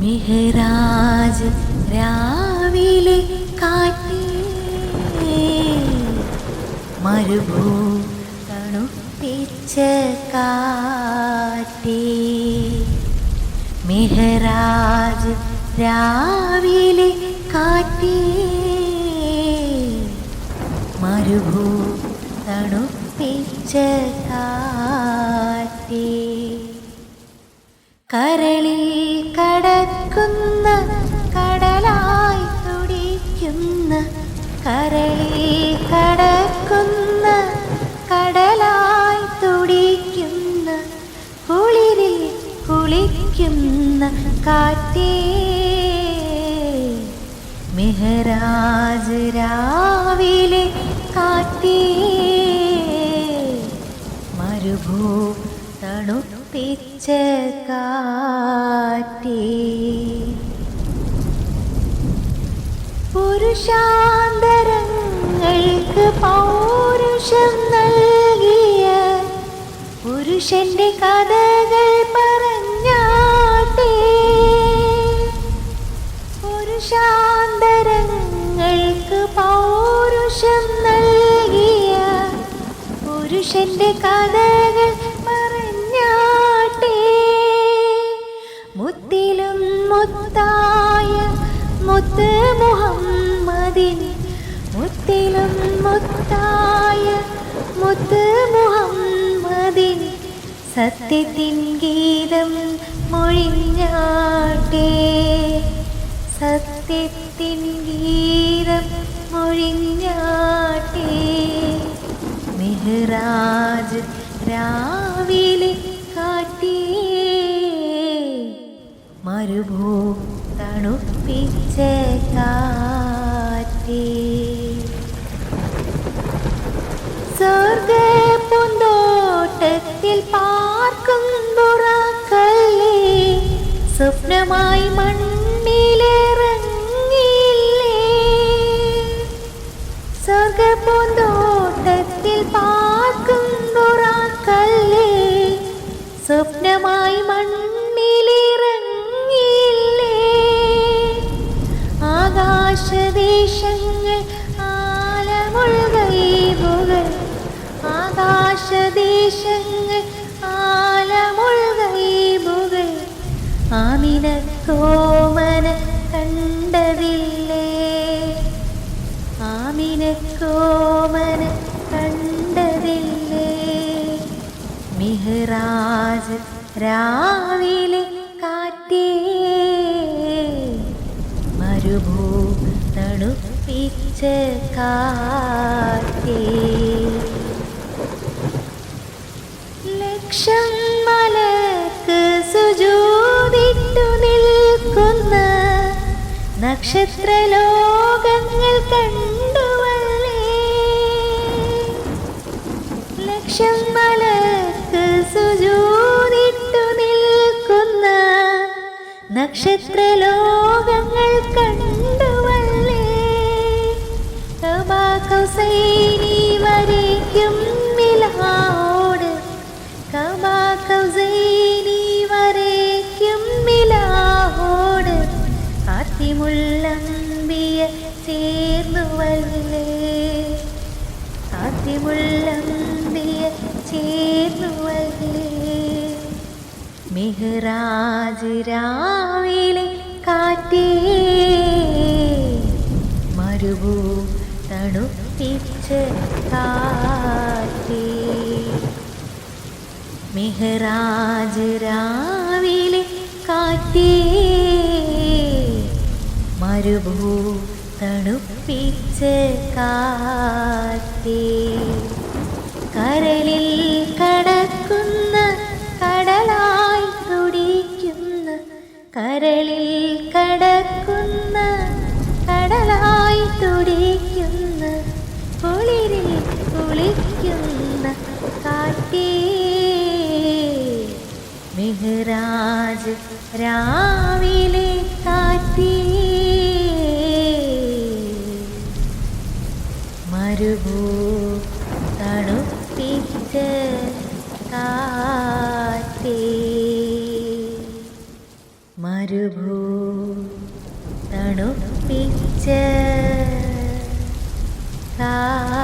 മെഹരാജ് രാവിലെ കാറ്റേ മരുഭൂ തണുപ്പിച്ച കാറ്റേ. മെഹരാജ് രാവിലെ കാറ്റേ മരുഭൂ തണുപ്പിച്ച കാറ്റേ കരളിൽ കടക്കുന്ന കടലായി തുടിക്കുന്ന കരളിൽ കടക്കുന്ന കടലായി തുടിക്കുന്ന കുളിരിൽ കുളിക്കുന്ന കാറ്റേ. മെഹരാജ് രാവിലെ കാറ്റേ. മരുഭൂ കാറ്റേ. പുരുഷാന്തരങ്ങൾക്ക് പൗരുഷം നൽകിയ പുരുഷന്റെ കഥകൾ പറഞ്ഞാട്ടേ. പുരുഷാന്തരങ്ങൾക്ക് പൗരുഷം നൽകിയ പുരുഷന്റെ കഥകൾ മുത്ത് മുഹമ്മദിൻ മുത്തിലും മുത്തായ മുത്ത് മുഹമ്മദിൻ സത്യത്തിൻ ഗീതം മൊഴിഞ്ഞാട്ടേ. സത്യത്തിൻ ഗീതം മൊഴിഞ്ഞാട്ടേ. മെഹ്റാജ് രാവിലെ കാട്ടിയേ. മരുഭൂ പൂന്തോട്ടത്തിൽ പാർക്കും സ്വപ്നമായി മണ്ണിലിറങ്ങിയില്ലേ? സ്വർഗ പൂന്തോട്ടത്തിൽ പാർക്കും സ്വപ്നമായി മണ്ണിലിറങ്ങിയില്ലേ കോമന കണ്ടതില്ലേ? ആമിന കോമന കണ്ടതില്ലേ? മിഹ്റാജ് രാവിലെ കാറ്റേ മരുഭൂ തണുപ്പിച്ച കാറ്റേ നക്ഷത്രലോകങ്ങൾ കണ്ടുവല്ലേ? ലക്ഷം മലക്ക് സുജൂതിട്ടു നിൽക്കുന്ന നക്ഷത്രലോകങ്ങൾ കണ്ടുവല്ലേ? കൗസൈനി വരയ്ക്കും കാത്തിമുള്ളമ്പിയ ചേർന്നുവല്ലേ? കാത്തിമുള്ളമ്പിയ ചേർന്നുവല്ലേ? മെഹ്റാജ് രാവിലെ കാറ്റേ മരുഭൂ തണുപ്പിച്ച കാറ്റേ. മെഹ്റാജ് രാവിലെ കാറ്റേ മരുഭൂ തണുപ്പിച്ച കാറ്റേ. കരലിൽ കടക്കുന്ന കടലായി തുടിക്കുന്ന കരളിൽ കടക്കുന്ന കടലായി തുടിക്കുന്ന കുളിരിൽ കുളിക്കുന്ന കാറ്റേ. മെഹ്റാജ് രാവിലെ മരുഭൂ തണുപ്പിച്ച കാറ്റേ. മരുഭൂ തണുപ്പിച്ച കാ